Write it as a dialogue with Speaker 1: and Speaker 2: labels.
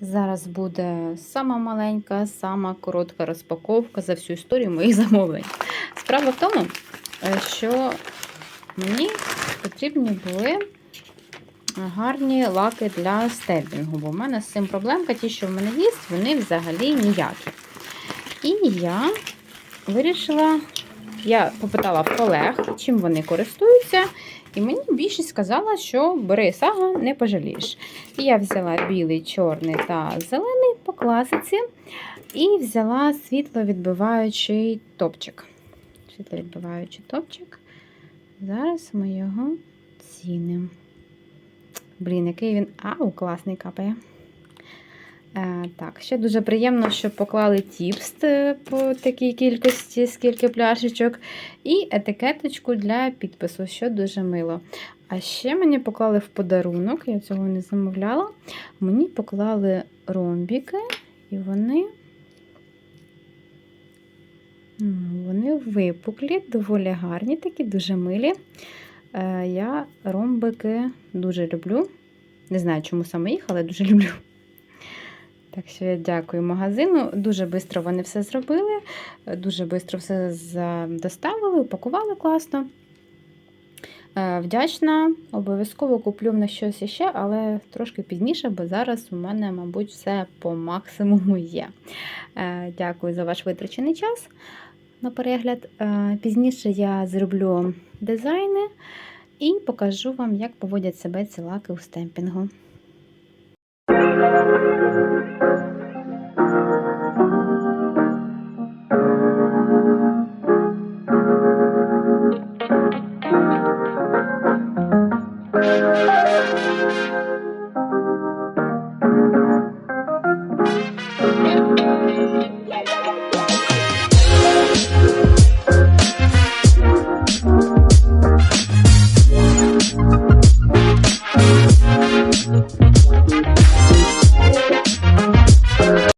Speaker 1: Зараз буде сама маленька, сама коротка розпаковка за всю історію моїх замовлень. Справа в тому, е, що мені потрібні були гарні лаки для стемпінгу, бо в мене з цим проблемка, ті, що в мене є, вони взагалі ніякі. І я вирішила, я попитала в колег, чим вони користуються, і мені більшість сказала, що бери сага, не пожалієш. І я взяла білий, чорний та зелений по класиці, і взяла світловідбиваючий топчик. Світловідбиваючий топчик. Зараз ми його цінимо. Блін, який він. Ау, класний капає. Е, так, ще дуже приємно, що поклали тіпст е, по такій кількості, скільки пляшечок, і етикеточку для підпису, що дуже мило. А ще мені поклали в подарунок, я цього не замовляла. Мені поклали ромбіки, і вони. Вони випуклі, доволі гарні, такі дуже милі. Е, Я ромбики дуже люблю. Не знаю, чому саме їх, але дуже люблю. Так що я дякую магазину. Дуже швидко вони все зробили, дуже швидко все доставили, упакували класно. Е, Вдячна, обов'язково куплю в нас щось іще, але трошки пізніше, бо зараз у мене, мабуть, все по максимуму є. Е, Дякую за ваш витрачений час на перегляд. Е, Пізніше я зроблю дизайни і покажу вам, як поводять себе ці лаки у стемпінгу. Thank